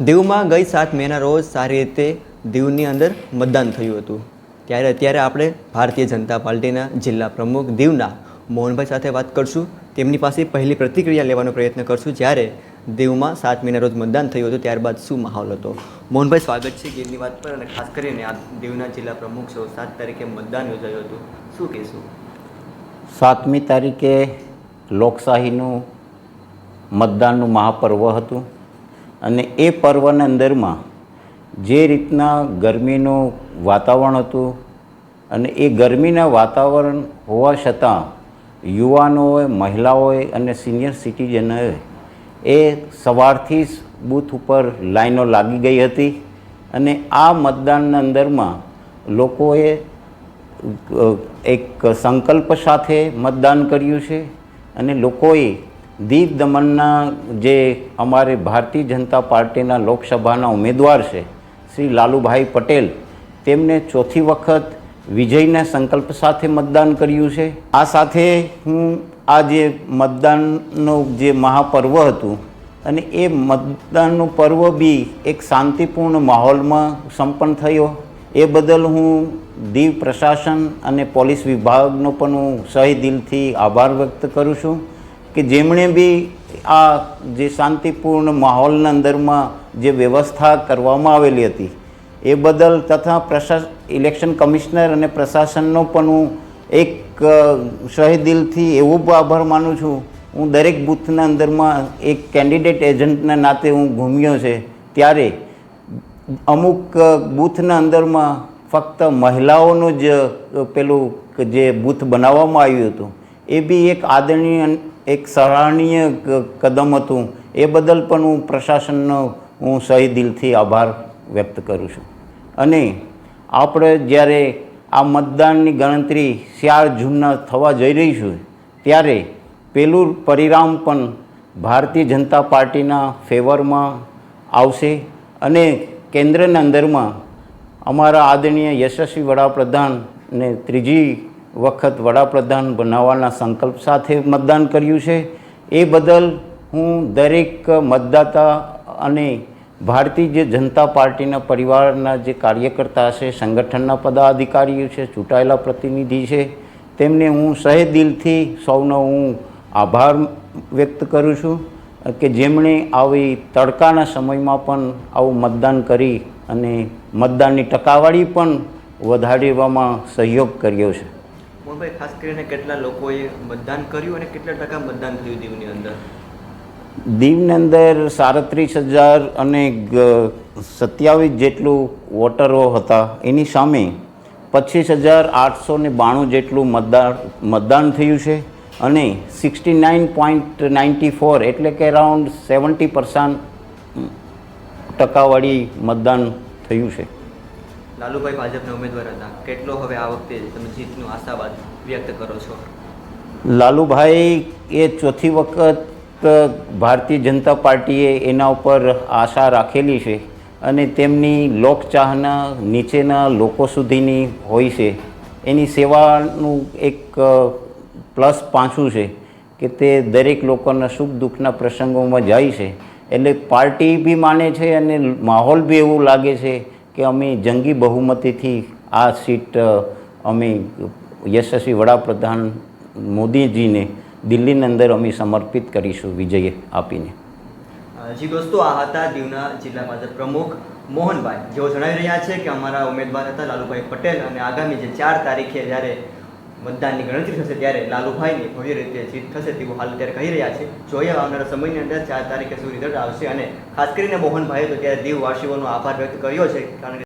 દીવમાં ગઈ સાત મેના રોજ સારી રીતે દીવની અંદર મતદાન થયું હતું. ત્યારે અત્યારે આપણે ભારતીય જનતા પાર્ટીના જિલ્લા પ્રમુખ દીવના મોહનભાઈ સાથે વાત કરશું. તેમની પાસે પહેલી પ્રતિક્રિયા લેવાનો પ્રયત્ન કરશું. જ્યારે દીવમાં સાત મહિના રોજ મતદાન થયું હતું, ત્યારબાદ શું માહોલ હતો? મોહનભાઈ, સ્વાગત છે ગીરની વાત પર અને ખાસ કરીને આ દીવના જિલ્લા પ્રમુખ છો. સાત તારીખે મતદાન યોજાયું હતું. શું કહેશું? સાતમી તારીખે લોકશાહીનું મતદાનનું મહાપર્વ હતું. અને એ પર્વના અંદરમાં જે રીતના ગરમીનું વાતાવરણ હતું અને એ ગરમીના વાતાવરણ હોવા છતાં યુવાનોએ, મહિલાઓએ અને સિનિયર સિટીઝનોએ એ સવારથી જ બૂથ ઉપર લાઈનો લાગી ગઈ હતી અને આ મતદાનના અંદરમાં લોકોએ એક સંકલ્પ સાથે મતદાન કર્યું છે અને લોકોએ દીવ દમણના જે અમારે ભારતીય જનતા પાર્ટીના લોકસભાના ઉમેદવાર છે, શ્રી લાલુભાઈ પટેલ, તેમને ચોથી વખત વિજયના સંકલ્પ સાથે મતદાન કર્યું છે. આ સાથે હું આ જે મતદાનનું જે મહાપર્વ હતું અને એ મતદાનનું પર્વ બી એક શાંતિપૂર્ણ માહોલમાં સંપન્ન થયો. એ બદલ હું દીવ પ્રશાસન અને પોલીસ વિભાગનો પણ હું સહી દિલથી આભાર વ્યક્ત કરું છું. કે જેમણે બી આ જે શાંતિપૂર્ણ માહોલના અંદરમાં જે વ્યવસ્થા કરવામાં આવેલી હતી, એ બદલ તથા પ્રશાસ ઇલેક્શન કમિશનર અને પ્રશાસનનો પણ હું એક શહેદિલથી એવો આભાર માનું છું. હું દરેક બૂથના અંદરમાં એક કેન્ડિડેટ એજન્ટના નાતે હું ઘૂમ્યો છે. ત્યારે અમુક બૂથના અંદરમાં ફક્ત મહિલાઓનું જ પેલું જે બૂથ બનાવવામાં આવ્યું હતું, એ બી એક આદરણીય એક સરાહનીય કદમ હતું. એ બદલ પણ હું પ્રશાસનનો હું સહી દિલથી આભાર વ્યક્ત કરું છું. અને આપણે જ્યારે આ મતદાનની ગણતરી ચાર જૂનના થવા જઈ રહી છું, ત્યારે પેલું પરિણામ પણ ભારતીય જનતા પાર્ટીના ફેવરમાં આવશે અને કેન્દ્રના અંદરમાં અમારા આદરણીય યશસ્વી વડાપ્રધાનને ત્રીજી વખત વડાપ્રધાન બનાવવાના સંકલ્પ સાથે મતદાન કર્યું છે. એ બદલ હું દરેક મતદાતા અને ભારતીય જનતા પાર્ટીના પરિવારના જે કાર્યકર્તા છે, સંગઠનના પદાધિકારીઓ છે, ચૂંટાયેલા પ્રતિનિધિ છે, તેમને હું સહે દિલથી સૌનો હું આભાર વ્યક્ત કરું છું કે જેમણે આવી તડકાના સમયમાં પણ આવું મતદાન કરી અને મતદાનની ટકાવારી પણ વધારવામાં સહયોગ કર્યો છે. મોહનભાઈ ખાસ કરીને કેટલા લોકોએ મતદાન કર્યું અને કેટલા ટકા મતદાન થયું દીવની અંદર? દીવની અંદર સાડત્રીસ હજાર અને સત્યાવીસ જેટલું વોટરો હતા. એની સામે પચીસ હજાર આઠસો ને બાણું જેટલું મતદાન મતદાન થયું છે અને sixty nine point ninety four એટલે કે અરાઉન્ડ સેવન્ટી પર્સન્ટ ટકાવાળી મતદાન થયું છે. લાલુભાઈ ભાજપના ઉમેદવાર હતા. કેટલો હવે આ વખતે તમે જીતનું આશાવાદ વ્યક્ત કરો છો? લાલુભાઈ એ ચોથી વખત ભારતીય જનતા પાર્ટીએ એના ઉપર આશા રાખેલી છે અને તેમની લોકચાહના નીચેના લોકો સુધીની હોય છે. એની સેવાનું એક પ્લસ પાછું છે કે તે દરેક લોકોના સુખ દુઃખના પ્રસંગોમાં જાય છે. એટલે પાર્ટી બી માને છે અને માહોલ બી એવું લાગે છે કે અમે જંગી બહુમતીથી આ સીટ અમે યશસ્વી વડાપ્રધાન મોદીજીને દિલ્હીની અંદર અમે સમર્પિત કરીશું વિજય આપીને. જી દોસ્તો, આ હતા દીવના જિલ્લા ભાજપ પ્રમુખ મોહનભાઈ. જેઓ જણાવી રહ્યા છે કે અમારા ઉમેદવાર હતા લાલુભાઈ પટેલ અને આગામી જે ચાર તારીખે જ્યારે મતદાનની ગણતરી થશે ત્યારે લાલુભાઈની ભવ્ય રીતે જીત થશે તેવું હાલ અત્યારે કહી રહ્યા છે. જોઈએ આવનારા સમયની અંદર ચાર તારીખે શું રિઝલ્ટ આવશે અને ખાસ કરીને મોહનભાઈએ તો ત્યારે દીવવાસીઓનો આભાર વ્યક્ત કર્યો છે. કારણ કે